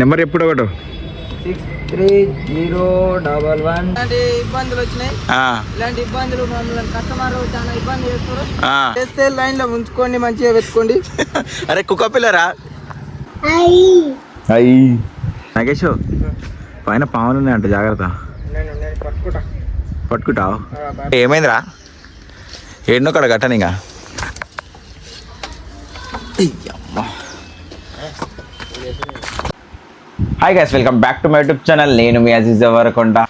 Number ఎప్పుడు ఒకటి? Six three zero double one. ఇబ్బందులు వచ్చినాయి. ఇలాంటి ఇబ్బందులు మమ్మల్ని కస్టమర్ చాలా ఇబ్బంది చేస్తారు చేస్తే లైన్లో ఉంచుకోండి మంచిగా పెట్టుకోండి. అరే కుక్క పిల్లరా? అయ్యి నాగేష్ పైన పాములు ఉన్నాయంట జాగ్రత్త. పట్టుకుంటావు ఏమైందిరా? ఏడునో కడ కట్టను ఇంకా hi guys welcome back to my YouTube channel నేను మీ అజీజ్ ఎవరకుండా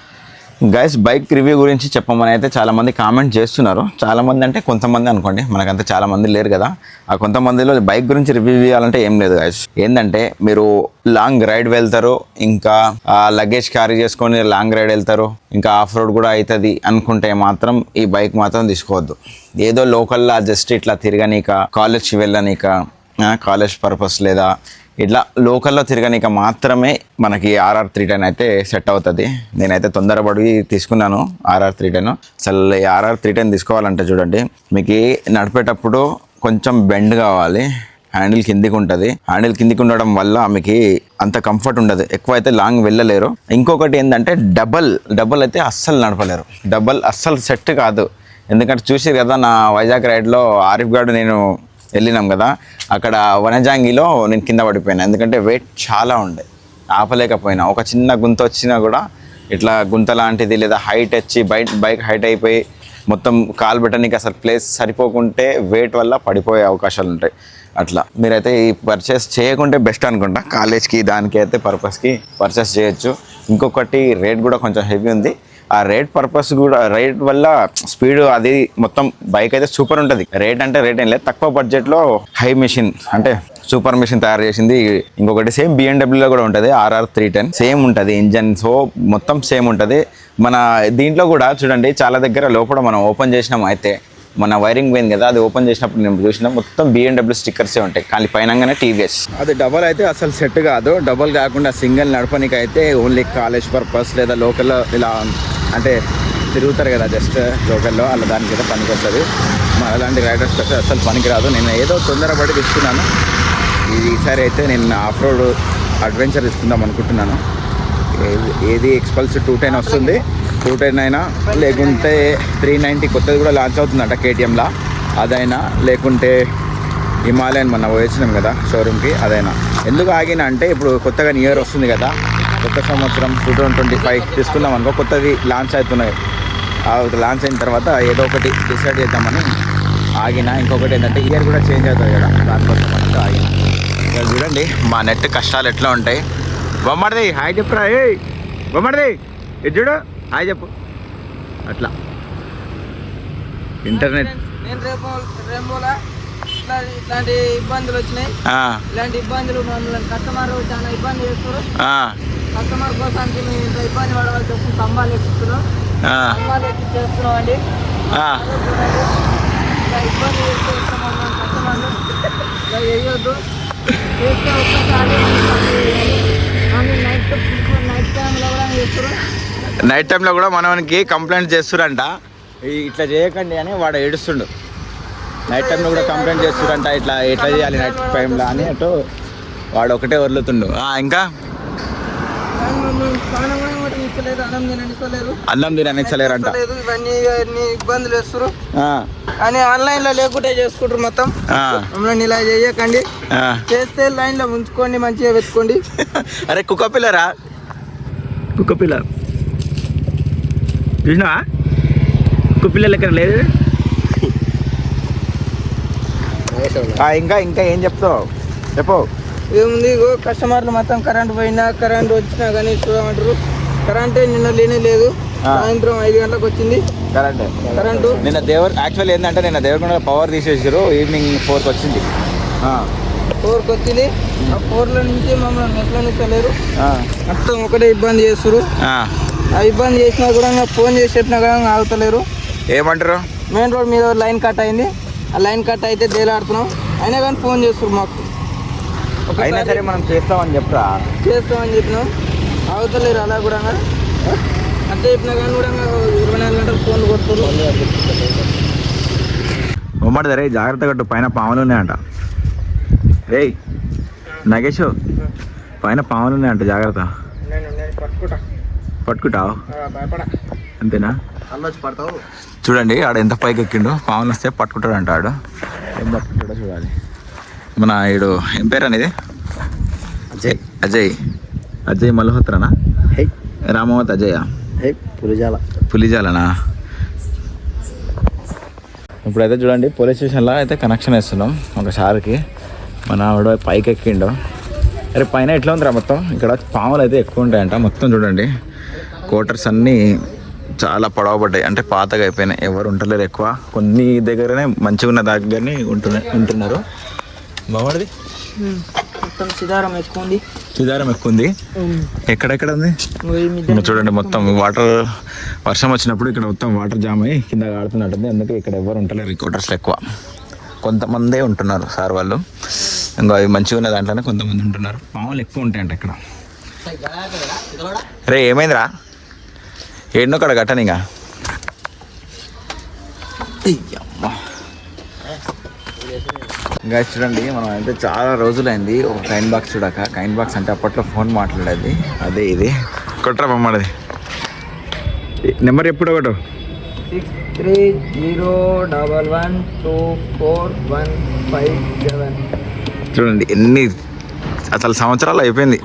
గైస్ బైక్ రివ్యూ గురించి చెప్పమని అయితే చాలామంది కామెంట్ చేస్తున్నారు. చాలామంది అంటే కొంతమంది అనుకోండి మనకంతా చాలామంది లేరు కదా. ఆ కొంతమందిలో బైక్ గురించి రివ్యూ చేయాలంటే ఏం లేదు గైస్ ఏంటంటే మీరు లాంగ్ రైడ్ వెళ్తారు ఇంకా లగేజ్ క్యారీ చేసుకొని లాంగ్ రైడ్ వెళ్తారు ఇంకా ఆఫ్ రోడ్ కూడా అవుతుంది అనుకుంటే మాత్రం ఈ బైక్ మాత్రం తీసుకోవద్దు. ఏదో లోకల్లో జస్ట్ ఇట్లా తిరగనీక కాలేజ్కి వెళ్ళనీక కాలేజ్ పర్పస్ లేదా ఇట్లా లోకల్లో తిరగనీక మాత్రమే మనకి ఆర్ఆర్ త్రీ టెన్ అయితే సెట్ అవుతుంది. నేనైతే తొందరపడి తీసుకున్నాను ఆర్ఆర్ త్రీ టెన్ అసలు ఆర్ఆర్ త్రీ టెన్ తీసుకోవాలంటే చూడండి మీకు నడిపేటప్పుడు కొంచెం బెండ్ కావాలి హ్యాండిల్ కిందికి ఉంటుంది. హ్యాండిల్ కిందికి ఉండడం వల్ల మీకు అంత కంఫర్ట్ ఉండదు. ఎక్కువ అయితే లాంగ్ వెళ్ళలేరు. ఇంకొకటి ఏంటంటే డబల్ డబల్ అయితే అస్సలు నడపలేరు. డబల్ అస్సలు సెట్ కాదు. ఎందుకంటే చూసి కదా నా వైజాగ్ రైడ్లో ఆరిఫ్ గారు నేను వెళ్ళినాం కదా అక్కడ వనజాంగిలో నేను కింద పడిపోయాను. ఎందుకంటే వెయిట్ చాలా ఉండే. ఆపలేకపోయినా. ఒక చిన్న గుంత వచ్చినా కూడా ఇట్లా గుంత లాంటిది లేదా హైట్ వచ్చి బైక్ బైక్ హైట్ అయిపోయి మొత్తం కాలు పెట్టడానికి అసలు ప్లేస్ సరిపోకుంటే వెయిట్ వల్ల పడిపోయే అవకాశాలు ఉంటాయి. అట్లా. మీరైతే ఈ పర్చేస్ చేయకుంటే బెస్ట్ అనుకుంటా. కాలేజ్కి దానికి అయితే పర్పస్కి పర్చేస్ చేయొచ్చు. ఇంకొకటి రేట్ కూడా కొంచెం హెవీ ఉంది. ఆ రేట్ పర్పస్ కూడా రేట్ వల్ల స్పీడ్ అది మొత్తం బైక్ అయితే సూపర్ ఉంటుంది. రేట్ అంటే రేట్ ఏం లేదు. తక్కువ బడ్జెట్లో హై మెషిన్ అంటే సూపర్ మిషన్ తయారు చేసింది ఇంకొకటి సేమ్ బిఎండబ్ల్యూలో కూడా ఉంటుంది ఆర్ఆర్ త్రీ టెన్ సేమ్ ఉంటుంది ఇంజన్ సో మొత్తం సేమ్ ఉంటుంది. మన దీంట్లో కూడా చూడండి చాలా దగ్గర లోపల మనం ఓపెన్ చేసినాం అయితే మన వైరింగ్ పోయింది కదా అది ఓపెన్ చేసినప్పుడు నేను చూసిన మొత్తం బిఎండబ్ల్యూ స్టిక్కర్సే ఉంటాయి. కానీ పైనంగానే టీవీఎస్ అది డబల్ అయితే అసలు సెట్ కాదు. డబల్ కాకుండా సింగిల్ నడపనికి అయితే ఓన్లీ కాలేజ్ పర్పస్ లేదా లోకల్లో ఇలా అంటే తిరుగుతారు కదా జస్ట్ లోకల్లో అలా దానికి అయితే పనికి వస్తుంది. అలాంటి రైడర్స్ అయితే అసలు పనికిరాదు నేను ఏదో తొందరపడి తీసుకున్నాను. ఇది ఈసారి అయితే నేను ఆఫ్ రోడ్ అడ్వెంచర్ తీసుకుందాం అనుకుంటున్నాను. ఏది- ఏది ఎక్స్పల్స్ టూ టెన్ వస్తుంది. టూ టెన్ అయినా లేకుంటే త్రీ నైంటీ కొత్తది కూడా లాంచ్ అవుతుందంట కేటీఎంలా అదైనా లేకుంటే హిమాలయన్ మొన్న పోయించినాం కదా షోరూమ్కి అదైనా. ఎందుకు ఆగిన అంటే ఇప్పుడు కొత్తగా న్యూ ఇయర్ వస్తుంది కదా. కొత్త సంవత్సరం టూ థౌజండ్ ట్వంటీ ఫైవ్ తీసుకుందాం అనుకో కొత్తది లాంచ్ అవుతున్నాయి. ఆ లాంచ్ అయిన తర్వాత ఏదో ఒకటి డిసైడ్ చేద్దామని ఆగిన ఇంకొకటి ఏంటంటే ఇయర్ కూడా చేంజ్ అవుతుంది కదా దానికోసం మనకు ఆగిన. ఇక్కడ చూడండి మా నెట్ కష్టాలు ఎట్లా ఉంటాయి. బొమ్మడిది హాయ్ చెప్పురా ఏ బొమ్మడిది ఇది చూడు హాయ్ చెప్పు. అట్లా. ఇంటర్నెట్. నేను రేపు ఇట్లాంటి ఇబ్బందులు వచ్చినాయి. ఇలాంటి ఇబ్బందులు మమ్మల్ని కస్టమర్ చాలా ఇబ్బంది చేస్తారు కస్టమర్ కోసానికి మేము ఇంత ఇబ్బంది పడవలసి వస్తుంది. స్తంభాలు ఎక్కిస్తున్నాం స్తంభాలు ఎక్కి చేస్తున్నాం అండి. ఇబ్బంది కస్టమర్లు. ఇలా చేయొద్దు. చేస్తే ఒక్కసారి నైట్ నైట్ టైంలో కూడా చేస్తారు నైట్ టైంలో కూడా మనకి కంప్లైంట్ చేస్తురంట ఇట్లా చేయకండి అని వాడు ఏడుస్తుండు. నైట్ టైంలో కూడా కంప్లైంట్ చేస్తురంట ఇట్లా ఎట్లా చేయాలి నైట్ టైంలో అని అటు వాడు ఒకటే వదులుతుండు. ఇంకా కానీ మమ్మల్ని ప్రాణం కూడా ఒకటి ఇస్తలేరు అన్నం తినని లేదు ఇవన్నీ ఇవన్నీ ఇబ్బందులు వేస్తారు అని ఆన్లైన్లో లేకుంటే చేసుకుంటారు మొత్తం. మమ్మల్ని ఇలా చేయకండి. ఆ. చేస్తే లైన్లో ఉంచుకోండి మంచిగా పెట్టుకోండి. అరే కుక్క పిల్లరా? కుక్క పిల్ల. చూసినావా? కుక్క పిల్ల లెక్క లేదు? ఇంకా ఇంకా ఏం చెప్తావు? చెప్పు. ఏముంది? ఇగో కస్టమర్లు మొత్తం కరెంట్ పోయినా కరెంట్ వచ్చినా కానీ చూడమంటారు. కరెంటే నిన్న లేనే లేదు. సాయంత్రం ఐదు గంటలకు వచ్చింది. Correct current. నిన్న దేవర్ యాక్చువల్ ఏంటంటే నిన్న దేవరకొండ పవర్ తీసేసారు ఈవినింగ్ ఫోర్కి వచ్చింది. ఫోర్కి వచ్చింది. ఆ ఫోర్ల నుంచి మమ్మల్ని నెట్లో ఇస్తలేరు ఆ, మొత్తం ఒకటే ఇబ్బంది చేస్తారు ఆ. ఇబ్బంది చేసినా కూడా ఫోన్ చేసి చెప్పినా కూడా ఆగుతలేరు. ఏమంటారు? మెయిన్ రోడ్ మీద లైన్ కట్ అయింది. ఆ లైన్ కట్ అయితే దేలాడుతున్నాం అయినా కానీ ఫోన్ చేస్తారు మాకు. అయినా సరే మనం చేస్తామని చెప్పరా చేస్తామని చెప్పినాం ఆగుతలేరు అలా కూడా అంతే చెప్పినా కానీ కూడా ఇరవై నాలుగు గంటలు ఫోన్లు కొడుతున్నారు ఉమ్మడి రే జాగ్రత్త కట్టు పైన పాములు ఉన్నాయంట. రేయ్ నగేష్ పైన పాములు ఉన్నాయంట జాగ్రత్త. పట్టుకుంటావు అంతేనా? చూడండి ఆడ ఎంత పైకి ఎక్కిండు పాములు వస్తే పట్టుకుంటాడు అంటాడు ఏం పట్టుకుంటాడో చూడాలి. మన ఈడు ఏం పేరు అనేది అజయ్. అజయ్. అజయ్ మల్హోత్రనా? రామవత్ అజయ్ పులిజాల. పులిజాలనా? ఇప్పుడైతే చూడండి పోలీస్ స్టేషన్లో అయితే కనెక్షన్ ఇస్తున్నాం ఒక సార్కి. మన ఆవిడ పైకి ఎక్కిండు. అరే పైన ఎట్లా ఉందిరా మొత్తం? ఇక్కడ పాములు అయితే ఎక్కువ ఉంటాయంట. మొత్తం చూడండి క్వార్టర్స్ అన్నీ చాలా పొడవబడ్డాయి. అంటే పాతగా అయిపోయినాయి. ఎవరు ఉంటలేరు ఎక్కువ. కొన్ని దగ్గరనే మంచిగా ఉన్న దగ్గరనే ఉంటున్నారు. బాగుంది మొత్తం సిదారం ఎక్కువ ఉంది సుధారం ఎక్కువ ఉంది? ఎక్కడెక్కడ ఉంది చూడండి మొత్తం వాటర్ వర్షం వచ్చినప్పుడు ఇక్కడ మొత్తం వాటర్ జామ్ అయ్యి కింద ఆడుతున్నట్టుంది అందుకే ఇక్కడ ఎవరు ఉంటలేరు రికార్డర్స్లో ఎక్కువ. కొంతమందే ఉంటున్నారు సార్ వాళ్ళు. ఇంకా అవి మంచిగా ఉన్న దాంట్లోనే కొంతమంది ఉంటున్నారు. మామూలు ఎక్కువ ఉంటాయంట ఇక్కడ. రే ఏమైందిరా? ఏడునో కడ కట్టను ఇంకా చూడండి మనం అయితే చాలా రోజులైంది. ఒక కైన్ బాక్స్ చూడక. కైన్ బాక్స్ అంటే అప్పట్లో ఫోన్ మాట్లాడేది. అదే ఇది. కొట్రా బొమ్మది. నెంబర్ ఎప్పుడు ఒకటి? Six three zero double one two four one five seven చూడండి ఎన్ని అసలు సంవత్సరాలు అయిపోయింది.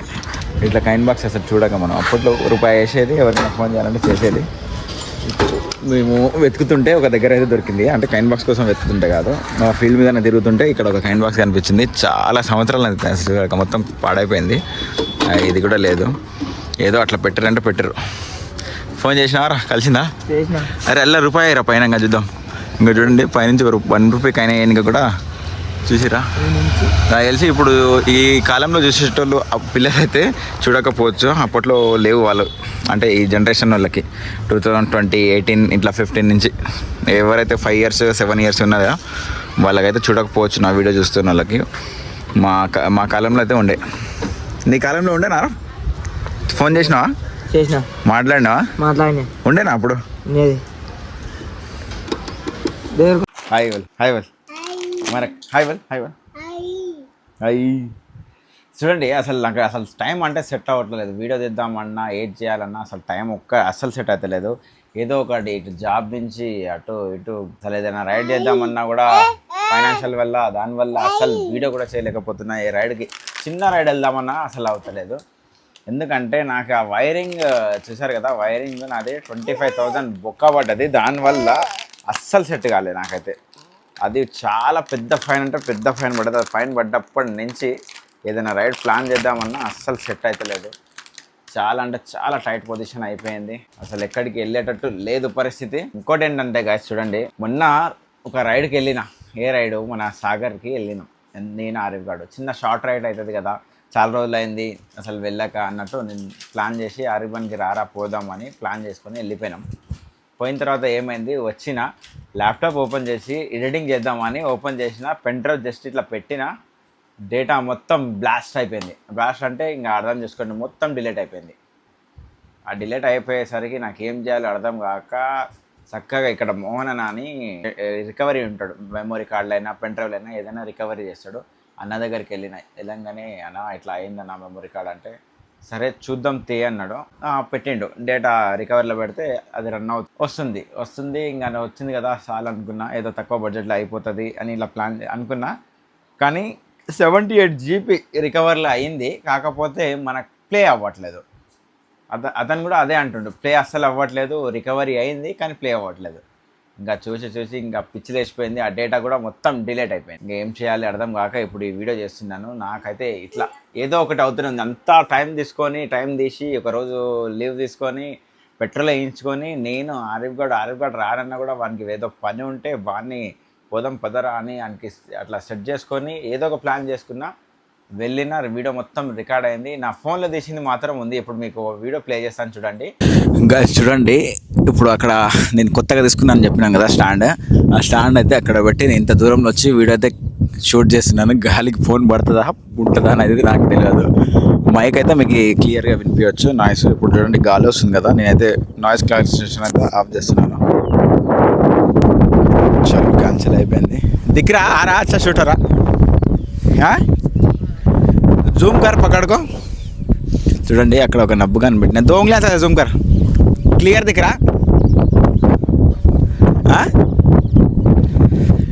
ఇట్లా కైన్ బాక్స్ అసలు చూడక మనం. అప్పట్లో రూపాయి వేసేది ఎవరికైనా ఫోన్ చేయాలంటే చేసేది. మేము వెతుకుతుంటే ఒక దగ్గర అయితే దొరికింది. అంటే కైన్ బాక్స్ కోసం వెతుకుతుంటే కాదు. మా ఫీల్డ్ మీద తిరుగుతుంటే ఇక్కడ ఒక కైన్ బాక్స్ కనిపించింది. చాలా సంవత్సరాలు అసలు మొత్తం పాడైపోయింది. ఇది కూడా లేదు. ఏదో అట్లా పెట్టారంటే పెట్టరు. ఫోన్ చేసినారా కలిసిందా? అరే అల్ల రూపాయి రా పైన? ఇంకా చూద్దాం. ఇంకా చూడండి పైనుంచి వన్ రూపీ కైనా ఇంకా కూడా. చూసిరా? నాకు తెలిసి ఇప్పుడు ఈ కాలంలో చూసేటోళ్ళు ఆ పిల్లలు అయితే చూడకపోవచ్చు. అప్పట్లో లేవు వాళ్ళు. అంటే ఈ జనరేషన్ వాళ్ళకి. టూ థౌజండ్ ట్వంటీ ఎయిటీన్ ఇట్లా ఫిఫ్టీన్ నుంచి. ఎవరైతే ఫైవ్ ఇయర్స్ సెవెన్ ఇయర్స్ ఉన్నదో వాళ్ళకైతే చూడకపోవచ్చు. నా వీడియో చూస్తున్న వాళ్ళకి. మా మా కాలంలో అయితే ఉండే. నీ కాలంలో ఉండేనా? ఫోన్ చేసినావా? చేసిన. మాట్లాడినావా? మాట్లాడినా. ఉండేనా అప్పుడు? హాయ్ వెల్ హాయ్ వెల్ మరి hi well hi well hi చూడండి అసలు నాకు అసలు టైం అంటే సెట్ అవ్వట్లేదు. వీడియో తీద్దామన్నా ఏది చేయాలన్నా అసలు టైం ఒక్క అస్సలు సెట్ అవుతలేదు ఏదో ఒకటి ఇటు జాబ్ నుంచి అటు ఇటు అసలు ఏదైనా రైడ్ చేద్దామన్నా కూడా ఫైనాన్షియల్ వల్ల దానివల్ల అసలు వీడియో కూడా చేయలేకపోతున్నా. ఏ రైడ్కి చిన్న రైడ్ వెళ్దామన్నా అసలు అవుతలేదు ఎందుకంటే నాకు ఆ వైరింగ్ చూసారు కదా వైరింగ్ నాది ట్వంటీ ఫైవ్ థౌజండ్ బొక్క పడ్డది. దానివల్ల అస్సలు సెట్ కాలేదు నాకైతే. అది చాలా పెద్ద ఫైన్ అంటే పెద్ద ఫైన్ పడ్డది అది ఫైన్ పడ్డప్పటి నుంచి ఏదైనా రైడ్ ప్లాన్ చేద్దామన్నా అస్సలు సెట్ అవుతలేదు చాలా అంటే చాలా టైట్ పొజిషన్ అయిపోయింది. అసలు ఎక్కడికి వెళ్ళేటట్టు లేదు పరిస్థితి. ఇంకోటి ఏంటంటే గాయస్ చూడండి. మొన్న ఒక రైడ్కి వెళ్ళిన ఏ రైడు? మన సాగర్కి వెళ్ళినాం. నేను ఆరిఫ్ గాడు. చిన్న షార్ట్ రైడ్ అవుతుంది కదా. చాలా రోజులు అయింది అసలు వెళ్ళాక అన్నట్టు నేను ప్లాన్ చేసి ఆరిఫ్కి రారా పోదామని ప్లాన్ చేసుకొని వెళ్ళిపోయినాం. పోయిన తర్వాత ఏమైంది? వచ్చిన ల్యాప్టాప్ ఓపెన్ చేసి ఎడిటింగ్ చేద్దామని ఓపెన్ చేసిన పెన్ డ్రైవ్ జస్ట్ ఇట్లా పెట్టిన డేటా మొత్తం బ్లాస్ట్ అయిపోయింది. బ్లాస్ట్ అంటే ఇంకా అర్థం చేసుకోండి మొత్తం డిలీట్ అయిపోయింది. ఆ డిలీట్ అయిపోయేసరికి నాకు ఏం చేయాలో అర్థం కాక చక్కగా ఇక్కడ మోహన్ అని రికవరీ ఉంటాడు. మెమొరీ కార్డులైనా పెన్ డ్రైవ్లైనా ఏదైనా రికవరీ చేస్తాడు. అన్న దగ్గరికి వెళ్ళిన వెళ్ళంగానే అన్న ఇట్లా అయిందన్న మెమొరీ కార్డ్ అంటే సరే చూద్దాం తే అన్నాడు. పెట్టిండు. డేటా రికవరీలో పెడితే అది రన్ అవుతుంది వస్తుంది. వస్తుంది ఇంకా వచ్చింది కదా చాలు అనుకున్నా. ఏదో తక్కువ బడ్జెట్లో అయిపోతుంది అని ఇలా ప్లాన్ అనుకున్నా. కానీ సెవెంటీ ఎయిట్ జీబీ రికవర్లో అయింది. కాకపోతే మనకు ప్లే అవ్వట్లేదు. అత అతను కూడా అదే అంటుండు. ప్లే అస్సలు అవ్వట్లేదు రికవరీ అయింది కానీ ప్లే అవ్వట్లేదు. ఇంకా చూసి చూసి ఇంకా పిచ్చి లేచిపోయింది. ఆ డేటా కూడా మొత్తం డిలేట్ అయిపోయింది. ఇంకా ఏం చేయాలి అర్థం కాక ఇప్పుడు ఈ వీడియో చేస్తున్నాను. నాకైతే ఇట్లా ఏదో ఒకటి అవుతుంది అంతా టైం తీసుకొని టైం తీసి ఒకరోజు లీవ్ తీసుకొని పెట్రోల్ వేయించుకొని నేను ఆరిఫ్ గడ్ ఆరిఫ్ గడ్ రానన్నా కూడా వానికి ఏదో పని ఉంటే వాడిని పోదాం పదరా అని ఆయనకి అట్లా సెట్ చేసుకొని ఏదో ఒక ప్లాన్ చేసుకున్నా వెళ్ళిన వీడియో మొత్తం రికార్డ్ అయింది. నా ఫోన్లో తీసింది మాత్రం ఉంది. ఇప్పుడు మీకు వీడియో ప్లే చేస్తాను చూడండి. ఇంకా చూడండి. ఇప్పుడు అక్కడ నేను కొత్తగా తీసుకున్నాను చెప్పినాను కదా స్టాండ్. ఆ స్టాండ్ అయితే అక్కడ పెట్టి నేను ఇంత దూరంలో వచ్చి వీడియో అయితే షూట్ చేస్తున్నాను. గాలికి ఫోన్ పడుతుందా ఉంటుందా అనేది నాకు తెలియదు. మైక్ అయితే మీకు క్లియర్గా వినిపించవచ్చు. నాయిస్ ఇప్పుడు చూడండి గాలి వస్తుంది కదా. నేనైతే నాయిస్ క్లారిఫికేషన్ అయితే ఆఫ్ చేస్తున్నాను. చలో క్యాన్సిల్ అయిపోయింది. దిక్కురా ఆరా అచ్చా షూటరా? జూమ్ కార్ పక్కడుకో చూడండి అక్కడ ఒక నబ్బు కనిపెట్టిన దోంగ్లా జూమ్ కార్ క్లియర్ దిక్కరా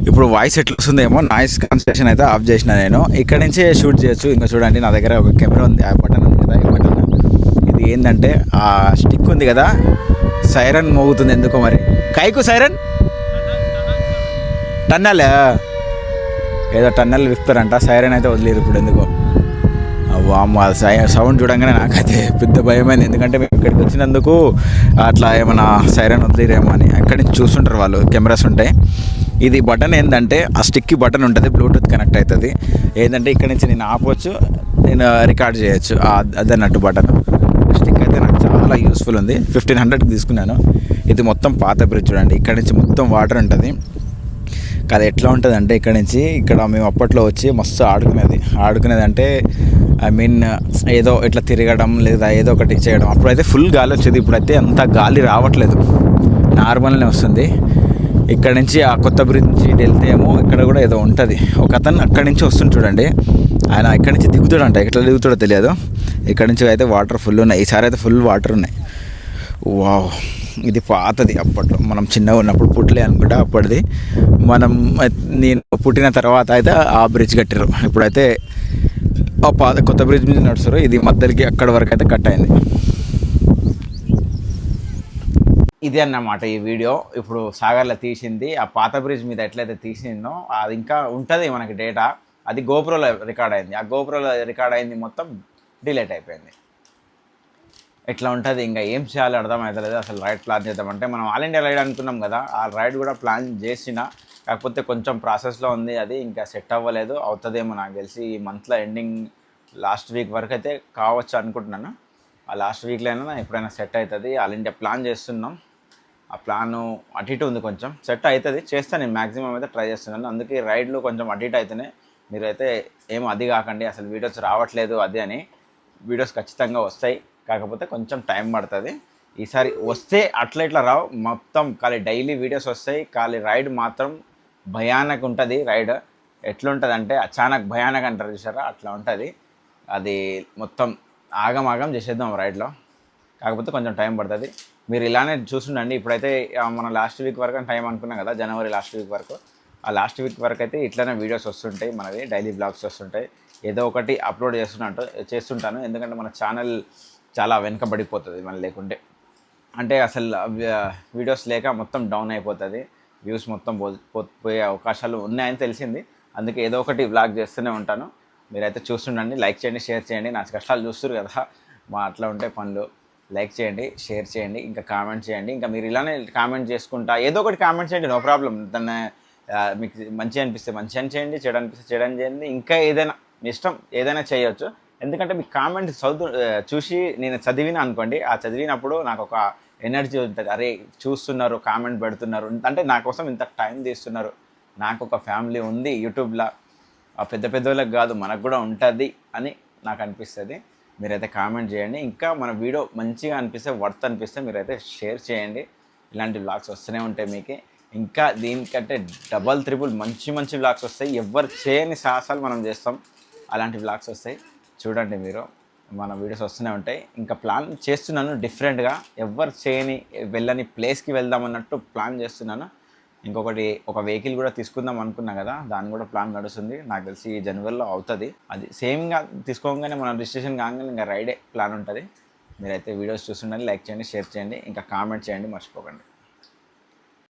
ఇప్పుడు వాయిస్ ఎట్లా వస్తుందేమో నాయిస్ కన్స్ట్రక్షన్ అయితే ఆఫ్ చేసిన నేను. ఇక్కడ నుంచే షూట్ చేయొచ్చు. ఇంకా చూడండి నా దగ్గర ఒక కెమెరా ఉంది. ఆ బటన్ ఉంది కదా ఈ బటన్ ఇది ఏంటంటే ఆ స్టిక్ ఉంది కదా సైరన్ మోగుతుంది ఎందుకో మరి. కైకు సైరన్ టన్నల్ ఏదో టన్నల్ విప్పారంట సైరన్ అయితే వదిలేదు ఇప్పుడు ఎందుకో. వామ్మ సౌండ్ చూడంగానే నాకైతే పెద్ద భయమైంది. ఎందుకంటే మేము ఇక్కడికి వచ్చినందుకు అట్లా ఏమైనా సైరన్ వదిలేరేమో అని. అక్కడి నుంచి చూస్తుంటారు వాళ్ళు కెమెరాస్ ఉంటాయి ఇది బటన్ ఏంటంటే ఆ స్టిక్కి బటన్ ఉంటుంది బ్లూటూత్ కనెక్ట్ అవుతుంది ఏంటంటే ఇక్కడ నుంచి నేను ఆపవచ్చు నేను రికార్డ్ చేయొచ్చు. అదన్నట్టు బటన్. స్టిక్ అయితే నాకు చాలా యూస్ఫుల్ ఉంది. ఫిఫ్టీన్ హండ్రెడ్కి తీసుకున్నాను. ఇది మొత్తం పాత బ్రిడ్జ్ చూడండి. ఇక్కడ నుంచి మొత్తం వాటర్ ఉంటుంది. కథ ఎట్లా ఉంటుంది అంటే ఇక్కడ నుంచి ఇక్కడ మేము అప్పట్లో వచ్చి మస్తు ఆడుకునేది. ఆడుకునేది అంటే ఐ మీన్ ఏదో ఇట్లా తిరగడం లేదా ఏదో ఒకటి చేయడం. అప్పుడైతే ఫుల్ గాలి వచ్చేది. ఇప్పుడైతే అంత గాలి రావట్లేదు. నార్మల్నే వస్తుంది. ఇక్కడ నుంచి ఆ కొత్త బ్రిడ్జ్ నుంచి ఇటు వెళ్తే ఏమో ఇక్కడ కూడా ఏదో ఉంటుంది. ఒక అతను అక్కడి నుంచి వస్తుంది చూడండి. ఆయన ఇక్కడి నుంచి దిగుతాడంట. ఎట్లా దిగుతాడో తెలియదు. ఇక్కడ నుంచి అయితే వాటర్ ఫుల్ ఉన్నాయి. ఈసారి అయితే ఫుల్ వాటర్ ఉన్నాయి. వావ్ ఇది పాతది అప్పట్లో. మనం చిన్నగా ఉన్నప్పుడు పుట్టలే అనుకుంటా అప్పటిది. మనం నేను పుట్టిన తర్వాత అయితే ఆ బ్రిడ్జ్ కట్టారు ఇప్పుడైతే ఆ పాత కొత్త బ్రిడ్జ్ మీద నడుస్తారు ఇది మధ్యలోకి అక్కడ వరకు అయితే కట్ అయింది. ఇది అన్నమాట ఈ వీడియో. ఇప్పుడు సాగర్లో తీసింది. ఆ పాత బ్రిడ్జ్ మీద ఎట్లయితే తీసిందో అది ఇంకా ఉంటుంది మనకి డేటా అది గోప్రోలో రికార్డ్ అయింది. ఆ గోప్రోలో రికార్డ్ అయింది మొత్తం డిలేట్ అయిపోయింది. ఎట్లా ఉంటుంది? ఇంకా ఏం చేయాలో అర్థమవుతలేదు అసలు రైడ్ ప్లాన్ చేద్దామంటే మనం ఆల్ ఇండియా రైడ్ అనుకున్నాం కదా. ఆ రైడ్ కూడా ప్లాన్ చేసిన కాకపోతే కొంచెం ప్రాసెస్లో ఉంది. అది ఇంకా సెట్ అవ్వలేదు. అవుతుందేమో నాకు తెలిసి ఈ మంత్లో ఎండింగ్ లాస్ట్ వీక్ వరకు అయితే కావచ్చు అనుకుంటున్నాను. ఆ లాస్ట్ వీక్లో అయినా ఎప్పుడైనా సెట్ అవుతుంది ఆల్ ఇండియా ప్లాన్ చేస్తున్నాం. ఆ ప్లాను అటు ఇటు ఉంది కొంచెం. సెట్ అవుతుంది చేస్తాను నేను మ్యాక్సిమం అయితే ట్రై చేస్తున్నాను. అందుకే రైడ్లు కొంచెం అటు ఇటు అయితేనే మీరైతే ఏం అది కాకండి. అసలు వీడియోస్ రావట్లేదు అది అని. వీడియోస్ ఖచ్చితంగా వస్తాయి. కాకపోతే కొంచెం టైం పడుతుంది. ఈసారి వస్తే అట్లా ఇట్లా రావు. మొత్తం ఖాళీ డైలీ వీడియోస్ వస్తాయి. ఖాళీ రైడ్ మాత్రం భయానక్ ఉంటుంది రైడ్ ఎట్లుంటుంది అంటే అచానక్ భయానక్ అంటారు చూసారా? అట్లా ఉంటుంది. అది మొత్తం ఆగమాగం చేసేద్దాం రైడ్లో కాకపోతే కొంచెం టైం పడుతుంది. మీరు ఇలానే చూస్తుండండి. ఇప్పుడైతే మన లాస్ట్ వీక్ వరకు టైం అనుకున్నాం కదా జనవరి లాస్ట్ వీక్ వరకు. ఆ లాస్ట్ వీక్ వరకు అయితే ఇట్లానే వీడియోస్ వస్తుంటాయి మనవి. డైలీ బ్లాగ్స్ వస్తుంటాయి. ఏదో ఒకటి అప్లోడ్ చేస్తున్నట్టు చేస్తుంటాను. ఎందుకంటే మన ఛానల్ చాలా వెనుకబడిపోతుంది మన లేకుంటే. అంటే అసలు వీడియోస్ లేక మొత్తం డౌన్ అయిపోతుంది. వ్యూస్ మొత్తం పో పో- పోయే అవకాశాలు ఉన్నాయని తెలిసింది. అందుకే ఏదో ఒకటి బ్లాగ్ చేస్తూనే ఉంటాను. మీరైతే చూస్తుండండి లైక్ చేయండి షేర్ చేయండి. నా కష్టాలు చూస్తారు కదా. మా అట్లా ఉంటే పనులు. లైక్ చేయండి షేర్ చేయండి ఇంకా కామెంట్ చేయండి. ఇంకా మీరు ఇలానే కామెంట్ చేసుకుంటా ఏదో ఒకటి కామెంట్ చేయండి నో ప్రాబ్లం దాన్ని మీకు మంచి అనిపిస్తే మంచి అని చేయండి చెడు అనిపిస్తే చెడు అని చేయండి. ఇంకా ఏదైనా మీ ఇష్టం ఏదైనా చేయొచ్చు. ఎందుకంటే మీ కామెంట్ చదువు చూసి నేను చదివిన అనుకోండి ఆ చదివినప్పుడు నాకు ఒక ఎనర్జీ ఉంటుంది. అరే చూస్తున్నారు కామెంట్ పెడుతున్నారు. అంటే నా కోసం ఇంత టైం తీస్తున్నారు. నాకు ఒక ఫ్యామిలీ ఉంది యూట్యూబ్లో ఆ పెద్ద పెద్దోళ్ళకి కాదు మనకు కూడా ఉంటుంది అని నాకు అనిపిస్తుంది. మీరైతే కామెంట్ చేయండి. ఇంకా మన వీడియో మంచిగా అనిపిస్తే వర్త్ అనిపిస్తే మీరైతే షేర్ చేయండి. ఇలాంటి వ్లాగ్స్ వస్తూనే ఉంటాయి మీకు. ఇంకా దీనికంటే డబల్ త్రిబుల్ మంచి మంచి వ్లాగ్స్ వస్తాయి. ఎవరు చేయని సాహసాలు మనం చేస్తాం. అలాంటి వ్లాగ్స్ వస్తాయి. చూడండి మీరు మన వీడియోస్ వస్తూనే ఉంటాయి. ఇంకా ప్లాన్ చేస్తున్నాను డిఫరెంట్గా. ఎవరు చేయని వెళ్ళని ప్లేస్కి వెళ్దాం అన్నట్టు ప్లాన్ చేస్తున్నాను. ఇంకొకటి ఒక వెహికల్ కూడా తీసుకుందాం అనుకున్నా కదా దాని కూడా ప్లాన్ నడుస్తుంది. నాకు తెలిసి ఈ జనవరిలో అవుతుంది. అది సేమ్గా తీసుకోగానే మనం రిజిస్ట్రేషన్ కాగానే ఇంకా రైడే ప్లాన్ ఉంటుంది. మీరైతే వీడియోస్ చూస్తుండండి లైక్ చేయండి షేర్ చేయండి ఇంకా కామెంట్ చేయండి మర్చిపోకండి.